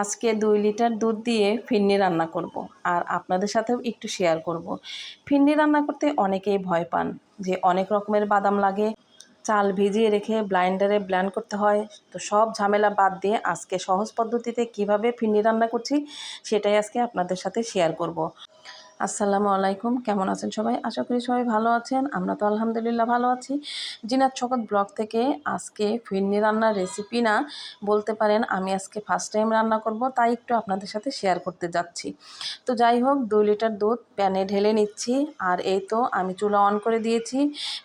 আজকে দুই লিটার দুধ দিয়ে ফিরনি রান্না করব। আর আপনাদের সাথেও একটু শেয়ার করব। ফিরনি রান্না করতে অনেকেই ভয় পান যে অনেক রকমের বাদাম লাগে, চাল ভিজিয়ে রেখে ব্লাইন্ডারে ব্ল্যান্ড করতে হয় তো সব ঝামেলা বাদ দিয়ে আজকে সহজ পদ্ধতিতে কীভাবে ফিরনি রান্না করছি, সেটাই আজকে আপনাদের সাথে শেয়ার করব। আসসালামু আলাইকুম। কেমন আছেন সবাই? আশা করি সবাই ভালো আছেন। আমরা তো আলহামদুলিল্লাহ ভালো আছি। জিনাত ছকত ব্লগ থেকে আজকে ফিরনি রান্নার রেসিপি না, বলতে পারেন আমি আজকে ফার্স্ট টাইম রান্না করব, তাই একটু আপনাদের সাথে শেয়ার করতে যাচ্ছি। তো যাই হোক, দুই লিটার দুধ প্যানে ঢেলে নিচ্ছি, আর এই তো আমি চুলা অন করে দিয়েছি।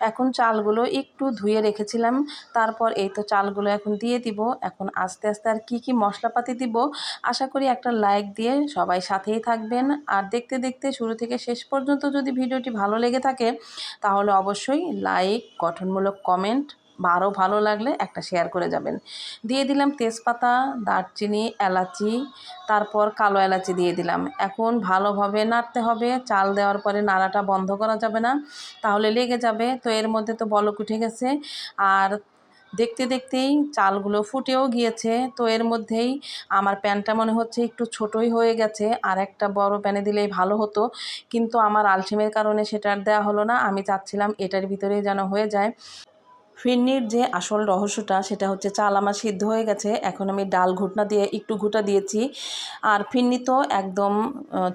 এখন চালগুলো একটু ধুয়ে রেখেছিলাম, তারপর এই তো চালগুলো এখন দিয়ে দিব। এখন আস্তে আস্তে আর কি কি মশলাপাতি দিব, আশা করি একটা লাইক দিয়ে সবাই সাথেই থাকবেন। আর দেখতে দেখতে শুরু থেকে শেষ পর্যন্ত যদি ভিডিওটি ভালো লেগে থাকে, তাহলে অবশ্যই লাইক গঠনমূলক কমেন্ট বা আরও ভালো লাগলে একটা শেয়ার করে যাবেন। দিয়ে দিলাম তেজপাতা, দারচিনি, এলাচি, তারপর কালো এলাচি দিয়ে দিলাম। এখন ভালোভাবে নাড়তে হবে, চাল দেওয়ার পরে নাড়াটা বন্ধ করা যাবে না, তাহলে লেগে যাবে। তো এর মধ্যে তো বলক উঠে গেছে। আর দেখতে দেখতেই চালগুলো ফুটেও গিয়েছে। তো এর মধ্যেই আমার প্যানটা মনে হচ্ছে একটু ছোটই হয়ে গেছে, আর একটা বড় প্যানে দিলেই ভালো হতো। কিন্তু আমার আলসেমের কারণে সেটা আর দেওয়া হলো না। আমি চাচ্ছিলাম এটার ভিতরেই যেন হয়ে যায়। ফিরনির যে আসল রহস্যটা, সেটা হচ্ছে চাল আমার সিদ্ধ হয়ে গেছে, এখন আমি ডাল ঘুটনা দিয়ে একটু ঘুটা দিয়েছি। আর ফিরনি তো একদম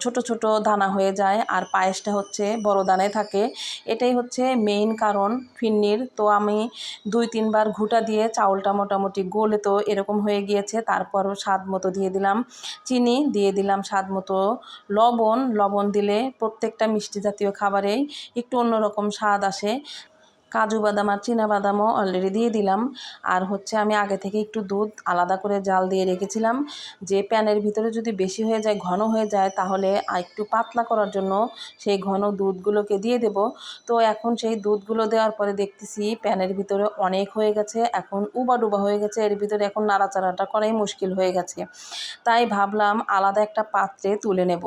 ছোট ছোট দানা হয়ে যায়, আর পায়েসটা হচ্ছে বড় দানায় থাকে। এটাই হচ্ছে মেইন কারণ ফিরনির তো আমি দুই তিনবার ঘুটা দিয়ে চাউলটা মোটামুটি গোলে তো এরকম হয়ে গিয়েছে, তারপরও স্বাদ মতো দিয়ে দিলাম চিনি, দিয়ে দিলাম স্বাদ মতো লবণ। লবণ দিলে প্রত্যেকটা মিষ্টি জাতীয় খাবারেই একটু অন্যরকম স্বাদ আসে। কাজু বাদাম আর বাদামও অলরেডি দিয়ে দিলাম। আর হচ্ছে আমি আগে থেকে একটু দুধ আলাদা করে জাল দিয়ে রেখেছিলাম। যে প্যানের ভিতরে যদি বেশি হয়ে যায়, ঘন হয়ে যায়, তাহলে একটু পাতলা করার জন্য সেই ঘন দুধগুলোকে দিয়ে দেব। তো এখন সেই দুধগুলো দেওয়ার পরে দেখতেছি প্যানের ভিতরে অনেক হয়ে গেছে। এখন উবা ডুবা হয়ে গেছে। এর ভিতরে এখন নাড়াচাড়াটা করাই মুশকিল হয়ে গেছে। তাই ভাবলাম আলাদা একটা পাত্রে তুলে নেব।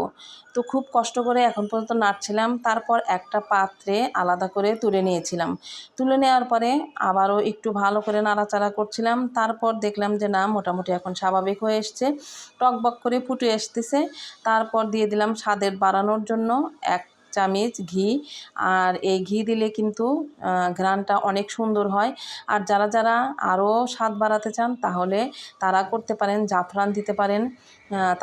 তো খুব কষ্ট করে এখন পর্যন্ত নাড়ছিলাম। তারপর একটা পাত্রে আলাদা করে তুলে নিয়েছিলাম। তুলে নেওয়ার পরে আবারও একটু ভালো করে নাড়াচাড়া করছিলাম। তারপর দেখলাম যে না, মোটামুটি এখন স্বাভাবিক হয়ে এসছে। টকবক করে ফুটে আসতেছে। তারপর দিয়ে দিলাম স্বাদের বাড়ানোর জন্য এক চামচ, ঘি। আর এই ঘি দিলে কিন্তু ঘ্রাণটা অনেক সুন্দর হয়। আর যারা যারা আরও স্বাদ বাড়াতে চান, তাহলে তারা করতে পারেন, জাফরান দিতে পারেন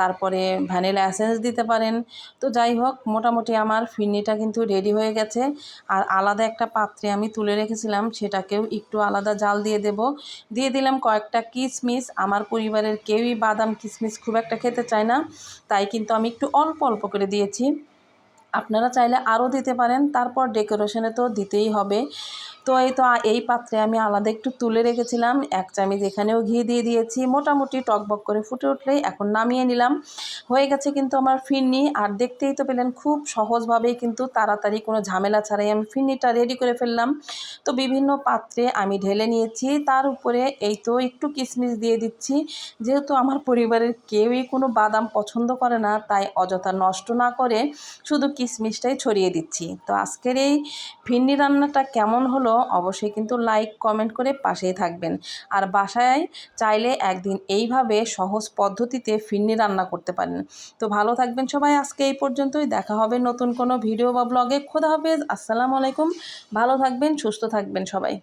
তারপরে ভ্যানিলা অ্যাসেন্স দিতে পারেন। তো যাই হোক, মোটামুটি আমার ফিরনিটা কিন্তু রেডি হয়ে গেছে। আর আলাদা একটা পাত্রে আমি তুলে রেখেছিলাম, সেটাকেও একটু আলাদা জাল দিয়ে দেব। দিয়ে দিলাম কয়েকটা কিশমিশ আমার পরিবারের কেউই বাদাম কিশমিশ খুব একটা খেতে চায় না। তাই কিন্তু আমি একটু অল্প অল্প করে দিয়েছি। আপনারা চাইলে আরও দিতে পারেন। তারপর ডেকোরেশনে তো দিতেই হবে। তো এই তো এই পাত্রে আমি আলাদা একটু তুলে রেখেছিলাম। এক চামচ এখানেও ঘি দিয়ে দিয়েছি। মোটামুটি টকবক করে ফুটে উঠলেই এখন নামিয়ে নিলাম। হয়ে গেছে কিন্তু আমার ফিরনি। আর দেখতেই তো পেলেন, খুব সহজভাবেই কিন্তু তাড়াতাড়ি কোনো ঝামেলা ছাড়াই আমি ফিরনিটা রেডি করে ফেললাম। তো বিভিন্ন পাত্রে আমি ঢেলে নিয়েছি। তার উপরে এই তো একটু কিশমিশ দিয়ে দিচ্ছি। যেহেতু আমার পরিবারের কেউই কোনো বাদাম পছন্দ করে না, তাই অযথা নষ্ট না করে শুধু কিশমিশটাই ছড়িয়ে দিচ্ছি। তো আজকের এই ফিরনি রান্নাটা কেমন হলো অবশ্যই কিন্তু লাইক কমেন্ট করে পাশেই থাকবেন। আর বাসায় চাইলে একদিন এইভাবে সহজ পদ্ধতিতে ফিরনি রান্না করতে পারেন। তো ভালো থাকবেন সবাই, আজকে এই পর্যন্তই। দেখা হবে নতুন কোনো ভিডিও বা ব্লগে খোদা হবে আসসালামু আলাইকুম। ভালো থাকবেন, সুস্থ থাকবেন সবাই।